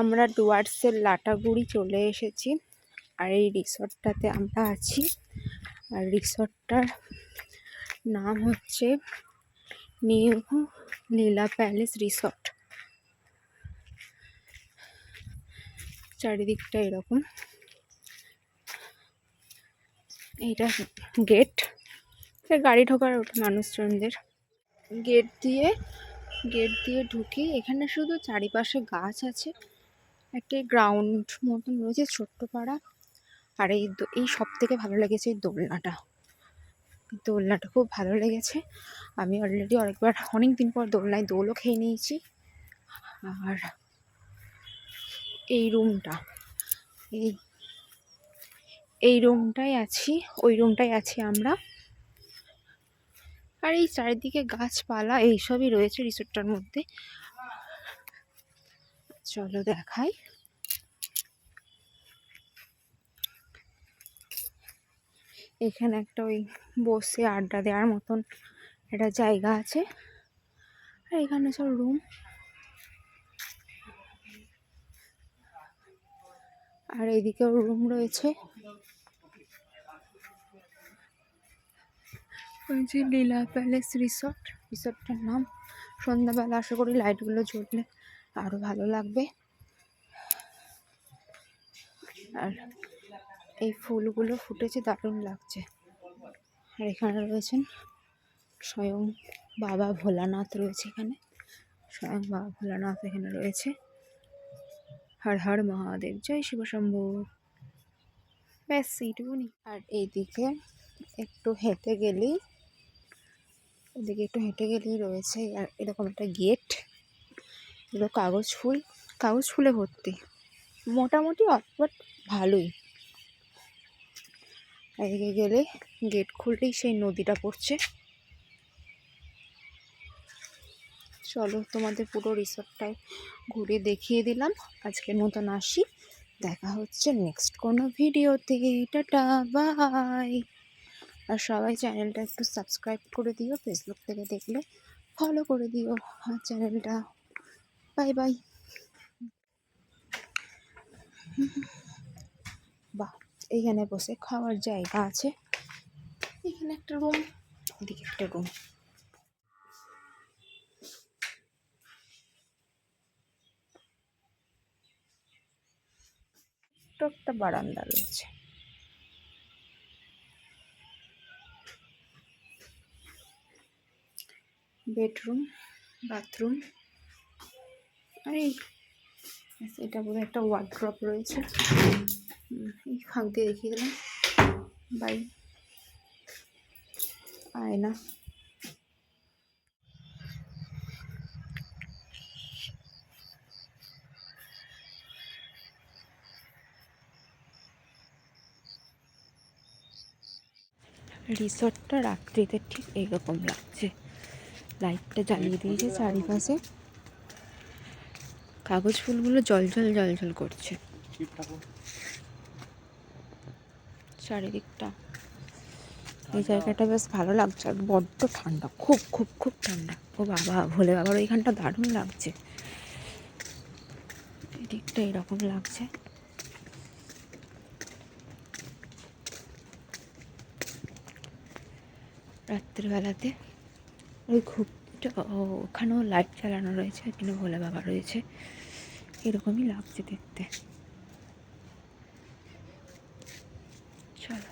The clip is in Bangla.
আমরা ডুয়ার্সের লাটাগুড়ি চলে এসেছি আর এই রিসর্টটাতে আমরা আছি। আর রিসর্টটার নাম হচ্ছে নিউ লীলা প্যালেস রিসর্ট। চারিদিকটা এরকম। এইটা গেট। গাড়ি ঢোকার ওঠে মানুষজনদের। গেট দিয়ে গেট দিয়ে ঢুকি। এখানে শুধু চারিপাশে গাছ আছে। একটা গ্রাউন্ড মতন রয়েছে ছোট্ট পাড়া। আর এই এই সব থেকে ভালো লেগেছে এই দোলনাটা। দোলনাটা খুব ভালো লেগেছে। আমি অলরেডি অনেকবার অনেক দিন পর দোলনায় দোলও খেয়ে নিয়েছি। আর এই রুমটা এই এই রুমটাই আছি, ওই রুমটাই আছি আমরা। আর এই চারিদিকে গাছপালা, এইসবই রয়েছে রিসোর্টটার মধ্যে। চলো দেখাই। এখানে একটা ওই বসে আড্ডা দেওয়ার মতন একটা জায়গা আছে। আর এখানে সব রুম আর এইদিকেও রুম রয়েছে। লীলা প্যালেস রিসর্ট রিসর্টটার নাম। সন্ধ্যাবেলা আশা করি লাইটগুলো জ্বললে আরও ভালো লাগবে। আর এই ফুলগুলো ফুটেছে, দারুণ লাগছে। আর এখানে রয়েছেন স্বয়ং বাবা ভোলানাথ রয়েছে এখানে। স্বয়ং বাবা ভোলানাথ এখানে রয়েছে। হর হর মহাদেব, জয় শিব শম্ভু। ব্যাস, এইটুকুনি। আর এইদিকে একটু হেঁটে গেলেই এদিকে একটু হেঁটে গেলেই রয়েছে, আর এরকম একটা গেট। এগুলো কাগজ ফুল, কাগজ ফুলে ভর্তি। মোটামুটি বাট ভালোই। এদিকে গেলে গেট খুললেই সেই নদীটা পড়ছে। চলো তোমাদের পুরো রিসর্টটাই ঘুরে দেখিয়ে দিলাম। আজকের মতন আসি। দেখা হচ্ছে নেক্সট কোনো ভিডিওতে টাটা, বাই। আর সবাই চ্যানেলটা একটু সাবস্ক্রাইব করে দিও। ফেসবুক থেকে দেখলে ফলো করে দিও। আর চ্যানেলটা। Bye bye. বাহ, এইখানে বসে খাওয়ার জায়গা আছে। এখানে একটা রুম এদিকে একটা রুম একটা বারান্দা রয়েছে। বেডরুম বাথরুম এই এটা বোধহয় একটা ওয়ার্ড্রপ রয়েছে। এই ফাঁক দিয়ে দেখিয়ে দিলাম। বাই আয়না রিসর্টটা রাত্রিতে ঠিক এইরকম লাগছে। লাইটটা জ্বালিয়ে দিয়েছে চারিপাশে। কাগজ ফুলগুলো জল জল জল জল করছে। চারিদিকটা। এই জায়গাটা বেশ ভালো লাগছে, আর বড্ড ঠান্ডা, খুব খুব খুব ঠান্ডা। ও বাবা, ভোলে বাবার ওইখানটা দারুণ লাগছে। এদিকটা এরকম লাগছে। রাত্রিবেলাতে ওই খুবটা ও- ওখানেও লাইট চালানো রয়েছে এখানে ভোলে বাবা রয়েছে। এরকমই লাগছে দেখতে। চলো।